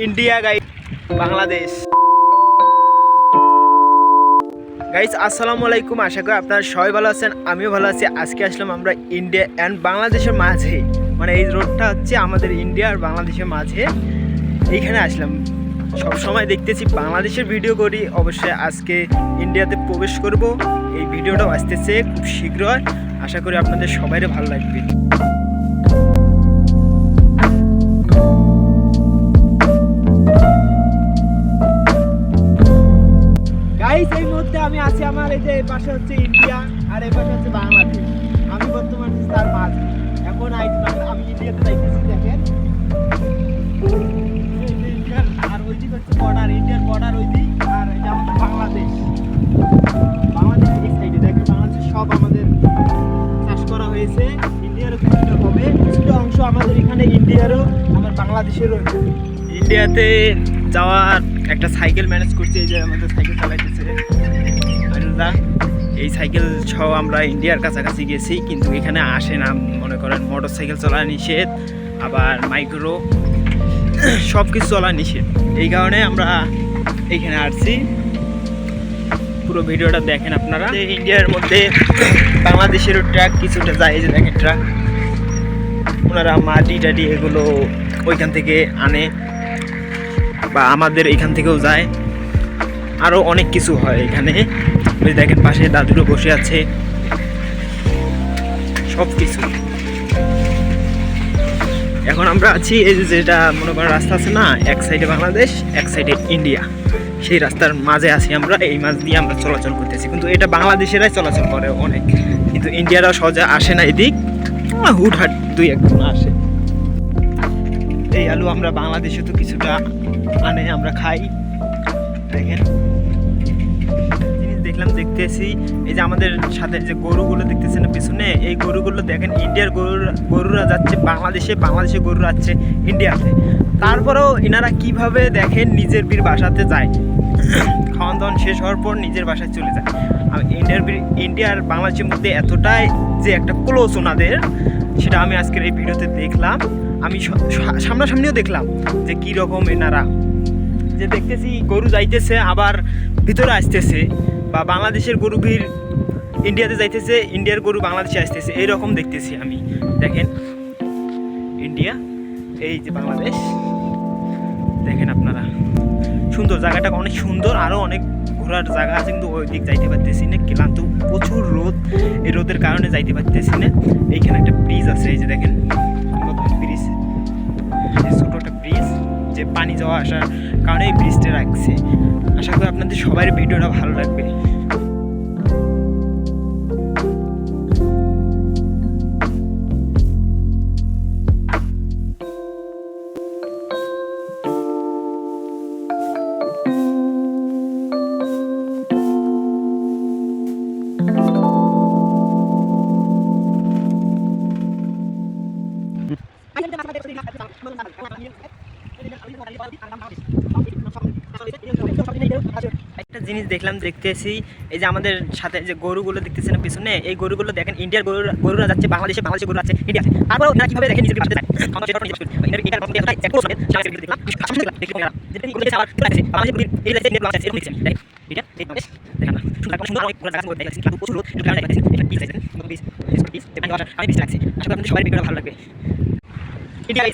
India গাই Bangladesh guys আসসালামু আলাইকুম আশা করি আপনারা সবাই ভালো আছেন আমিও ভালো আছি আজকে আসলাম আমরা ইন্ডিয়া অ্যান্ড বাংলাদেশের মাঝে মানে এই রোডটা হচ্ছে আমাদের ইন্ডিয়া আর বাংলাদেশের মাঝে এইখানে আসলাম সব সময় দেখতেছি বাংলাদেশের ভিডিও করি অবশ্যই আজকে ইন্ডিয়াতে প্রবেশ করব এই ভিডিওটাও আসতেছে খুব শীঘ্রই আশা করি আপনাদের সবাইরে ভালো লাগবে এই যে এই পাশে হচ্ছে ইন্ডিয়া আর এই পাশে হচ্ছে বাংলাদেশ। আমি বর্তমানে তার মাঝে। এখন বাংলা- আমি ইন্ডিয়াতে যাইতেছি দেখেন। আর ওই দিক হচ্ছে বর্ডার ইন্ডিয়ার বর্ডার ওই দিক, আর এটা আমাদের বাংলাদেশ। বাংলাদেশ এই সাইডে দেখেন বাংলাদেশ সব আমাদের চাষ করা হয়েছে। ইন্ডিয়ারও কিছুটা হবে, কিছুটা অংশ আমাদের এখানে ইন্ডিয়ারও আমার বাংলাদেশেরও। ইন্ডিয়াতে যাওয়ার একটা সাইকেল ম্যানেজ করছি, এই যে আমাদের সাইকেল চালাইতেছে। আনুদা এই সাইকেল সহ আমরা ইন্ডিয়ার কাছাকাছি গেছি, কিন্তু এখানে আসে না। মনে করেন মোটর সাইকেল চলা নিষেধ, আবার মাইক্রো সব কিছু চলা নিষেধ। এই কারণে আমরা এইখানে আসছি। পুরো ভিডিওটা দেখেন আপনারা। ইন্ডিয়ার মধ্যে বাংলাদেশেরও ট্রাক, কিছুটা যায় যে দেখেন ট্রাক, ওনারা মাটি টাটি এগুলো ওইখান থেকে আনে বা আমাদের এখান থেকেও যায়। আরও অনেক কিছু হয় এখানে। ওই দেখেন পাশে দাদুরও বসে আছে। সব কিছু এখন আমরা আছি এই যে যেটা মনে করেন রাস্তা আছে না, এক সাইডে বাংলাদেশ, এক সাইডে ইন্ডিয়া। সেই রাস্তার মাঝে আছি আমরা, এই মাঝ দিয়ে আমরা চলাচল করতেছি। কিন্তু এটা বাংলাদেশেরাই চলাচল করে অনেক। কিন্তু ইন্ডিয়ারা সহজে আসে না এদিক। হুটহাট দুই একজন আসে। এই আলু আমরা বাংলাদেশে তো কিছুটা আনে, আমরা খাই। দেখেন। দেখলাম, দেখতেছি এই যে আমাদের সাথে যে গরুগুলো দেখতেছেন পিছনে, এই গরুগুলো দেখেন, ইন্ডিয়ার গরুরা গরুরা যাচ্ছে বাংলাদেশে বাংলাদেশে গরু যাচ্ছে ইন্ডিয়াতে। তারপরেও এনারা কীভাবে দেখেন নিজের বীর বাসাতে যায়? খাওয়ান দাওয়ান শেষ হওয়ার পর নিজের বাসায় চলে যায়। আর ইন্ডিয়ার ইন্ডিয়ার বাংলাদেশের মধ্যে এতটাই যে একটা ক্লোজ ওনাদের, সেটা আমি আজকের এই ভিডিওতে দেখলাম। আমি সামনাসামনিও দেখলাম যে কী রকম এনারা। যে দেখতেছি গরু যাইতেছে, আবার ভিতরে আসতেছে। বা বাংলাদেশের গরু ভিড় ইন্ডিয়াতে যাইতেছে ইন্ডিয়ার গরু বাংলাদেশে আসতেছে, এইরকম দেখতেছি আমি। দেখেন ইন্ডিয়া এই যে বাংলাদেশ। দেখেন আপনারা, সুন্দর জায়গাটা অনেক সুন্দর আরও অনেক ঘোরার জায়গা আছে, কিন্তু ওই দিক যাইতে পারতেছি না, ক্লান্ত, প্রচুর রোদ, এই রোদের কারণে যাইতে পারতেছি না। এইখানে একটা ব্রিজ আছে, এই যে দেখেন ব্রিজ ছোটো একটা ব্রিজ যে পানি যাওয়া আসার কারণে এই ব্রিজটা রাখছে। আশা করি আপনাদের সবার ভিডিওটা ভালো লাগবে। একটা জিনিস দেখলাম, দেখতেছি, এই যে আমাদের সাথে যে গরুগুলো দেখতেছেন পিছনে, এই গরুগুলো দেখেন ইন্ডিয়ার গরু গরুরা যাচ্ছে, বাংলাদেশে বাংলাদেশে গরু আছে, ইন্ডিয়াতে। তারপর ওনারা কীভাবে দেখেন নিজের বাসাতে যায় আমরা সেটা নিজে করি ইন্ডিয়ার ইন্ডিয়ার মধ্যে এতটাই এক ক্লোজ হবে সেটা দেখলাম। সামনে দেখলাম দেখলাম এরা যেটা গরু আছে আবার চলে আসছে বাংলাদেশের গরু এই লাইসে নেট বাংলাদেশ এরকম দেখছেন দেখ, এটা এই বাংলাদেশ দেখেন না। সুন্দর কোনো সুন্দর অনেক পুরো জায়গা মধ্যে দেখছি কিন্তু প্রচুর লোক একটু কারণে দেখছি এটা পিস আছে কোনো পিস পিস এটা আমি আমি পিস লাগছে। আশা করি আপনাদের সবাই ভিডিওটা ভালো লাগবে। ইন্ডিয়া